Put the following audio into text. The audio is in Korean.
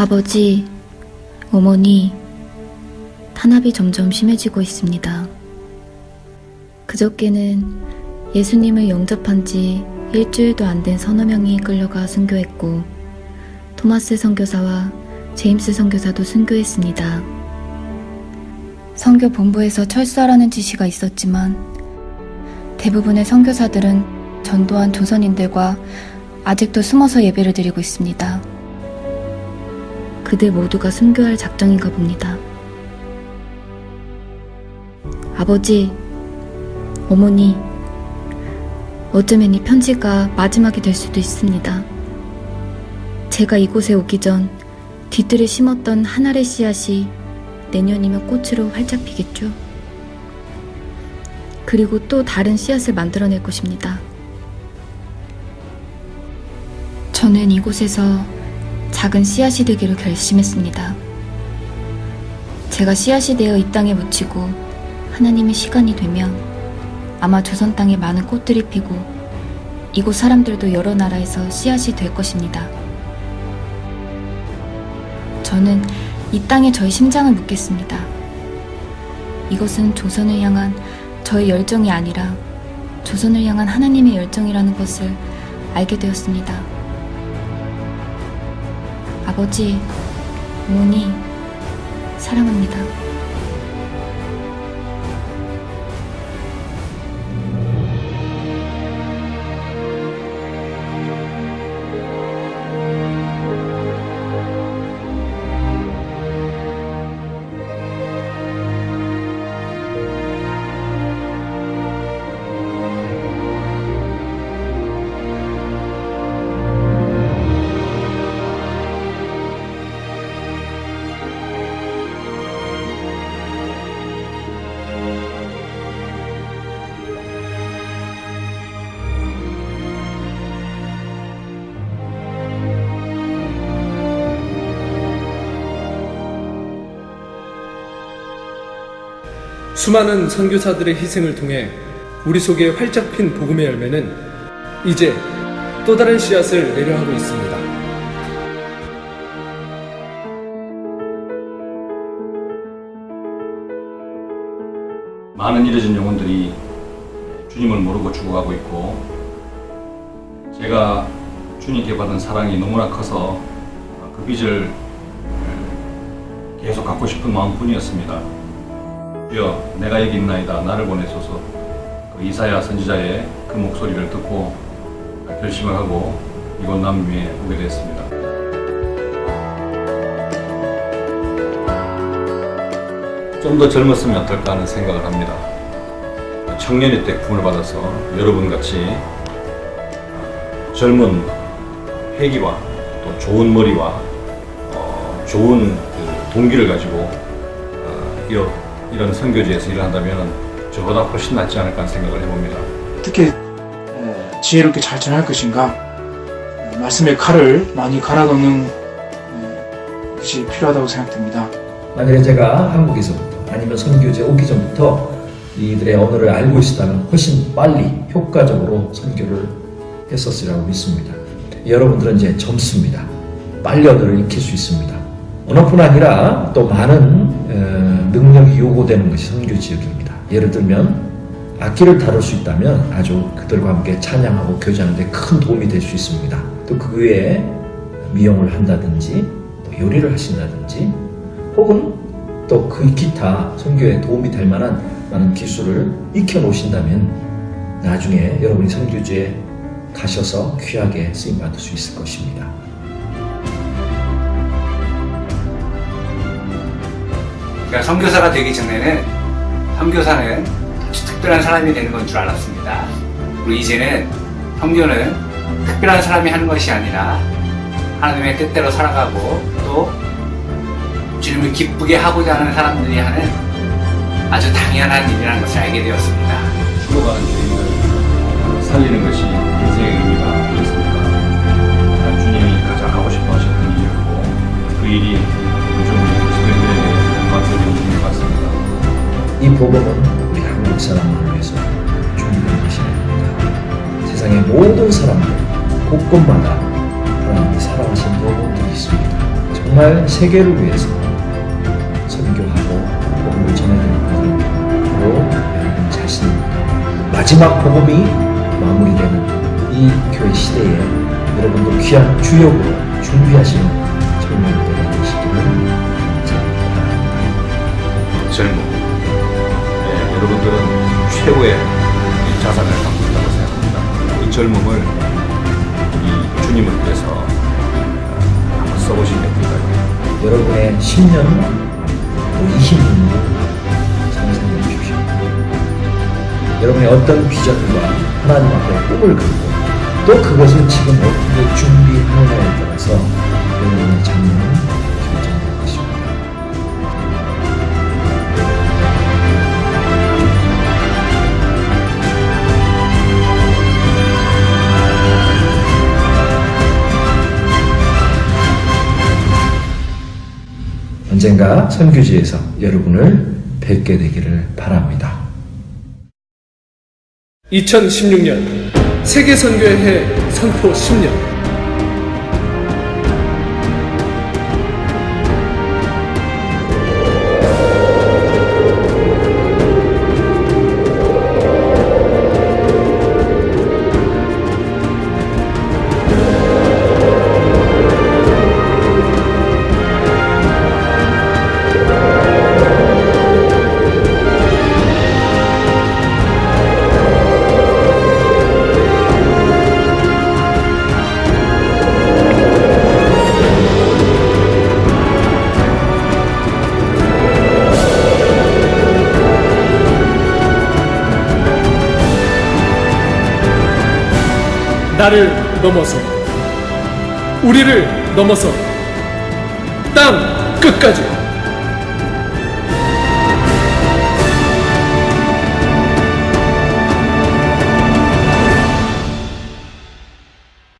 아버지, 어머니, 탄압이 점점 심해지고 있습니다. 그저께는 예수님을 영접한 지 일주일도 안 된 서너 명이 끌려가 순교했고, 토마스 선교사와 제임스 선교사도 순교했습니다. 선교 본부에서 철수하라는 지시가 있었지만, 대부분의 선교사들은 전도한 조선인들과 아직도 숨어서 예배를 드리고 있습니다. 그들 모두가 순교할 작정인가 봅니다. 아버지, 어머니, 어쩌면 이 편지가 마지막이 될 수도 있습니다. 제가 이곳에 오기 전 뒤뜰에 심었던 한 알의 씨앗이 내년이면 꽃으로 활짝 피겠죠. 그리고 또 다른 씨앗을 만들어낼 것입니다. 저는 이곳에서 작은 씨앗이 되기로 결심했습니다. 제가 씨앗이 되어 이 땅에 묻히고 하나님의 시간이 되면 아마 조선 땅에 많은 꽃들이 피고 이곳 사람들도 여러 나라에서 씨앗이 될 것입니다. 저는 이 땅에 저의 심장을 묻겠습니다. 이것은 조선을 향한 저의 열정이 아니라 조선을 향한 하나님의 열정이라는 것을 알게 되었습니다. 아버지, 어머니, 사랑합니다. 수많은 선교사들의 희생을 통해 우리 속에 활짝 핀 복음의 열매는 이제 또 다른 씨앗을 내려하고 있습니다. 많은 잃어진 영혼들이 주님을 모르고 죽어가고 있고 제가 주님께 받은 사랑이 너무나 커서 그 빚을 계속 갖고 싶은 마음뿐이었습니다. 주여 내가 여기 있나이다 나를 보내소서 그 이사야 선지자의 그 목소리를 듣고 결심을 하고 이곳 남미에 오게 되었습니다. 좀 더 젊었으면 어떨까 하는 생각을 합니다. 청년의 때 구원을 받아서 여러분 같이 젊은 회기와 또 좋은 머리와 어, 좋은 그 동기를 가지고 어, 이런, 이런 선교지에서 일을 한다면 저보다 훨씬 낫지 않을까 생각을 해봅니다. 어떻게 에, 지혜롭게 잘 전할 것인가 에, 말씀의 칼을 많이 갈아넣는 에, 것이 필요하다고 생각됩니다. 만약에 제가 한국에서부터 아니면 선교지에 오기 전부터 이들의 언어를 알고 있었다면 훨씬 빨리 효과적으로 선교를 했었으라고 믿습니다. 여러분들은 이제 젊습니다. 빨리 언어를 익힐 수 있습니다. 언어뿐 아니라 또 많은 어, 능력이 요구되는 것이 선교 지역입니다. 예를 들면 악기를 다룰 수 있다면 아주 그들과 함께 찬양하고 교제하는 데 큰 도움이 될 수 있습니다. 또 그 외에 미용을 한다든지 또 요리를 하신다든지 혹은 또 그 기타 선교에 도움이 될 만한 많은 기술을 익혀 놓으신다면 나중에 여러분이 선교지에 가셔서 귀하게 쓰임 받을 수 있을 것입니다. 그러니까 선교사가 되기 전에는 선교사는 아주 특별한 사람이 되는 건 줄 알았습니다. 그리고 이제는 선교는 특별한 사람이 하는 것이 아니라 하나님의 뜻대로 살아가고 또 주님을 기쁘게 하고자 하는 사람들이 하는 아주 당연한 일이라는 것을 알게 되었습니다. 죽어가는 죄인을 살리는 것이 인생의 의미가 아니었습니까? 주님이 가장 하고 싶어 하셨던 일이었고 그 일이 복음은 우리 한국 사람만을 위해서 것이 아닙니다. 세상의 모든 사람들, 곳곳마다 하나님이 사랑하신 영혼들이 있습니다. 정말 세계를 위해서 선교하고 복음을 전해드리는 분들은 바로 여러분 자신입니다. 마지막 복음이 마무리되는 이 교회 시대에 여러분도 귀한 주역으로 준비하시는 청년들이 되시기를 바랍니다. 젊음. 예, 여러분들은 최고의 이 자산을 갖고 있다고 생각합니다. 이 젊음을 이 주님을 위해서 어, 한번 써보시면 어떨까요? 여러분의 10년 또 20년을 상상해 주십시오. 여러분의 어떤 비전과 하나님 앞에 꿈을 갖고 또 그것을 지금 어떻게 준비하느냐에 따라서 여러분의 언젠가 선교지에서 여러분을 뵙게 되기를 바랍니다. 2016년 세계 선교의 해 선포 10년 나를 넘어서 우리를 넘어서 땅 끝까지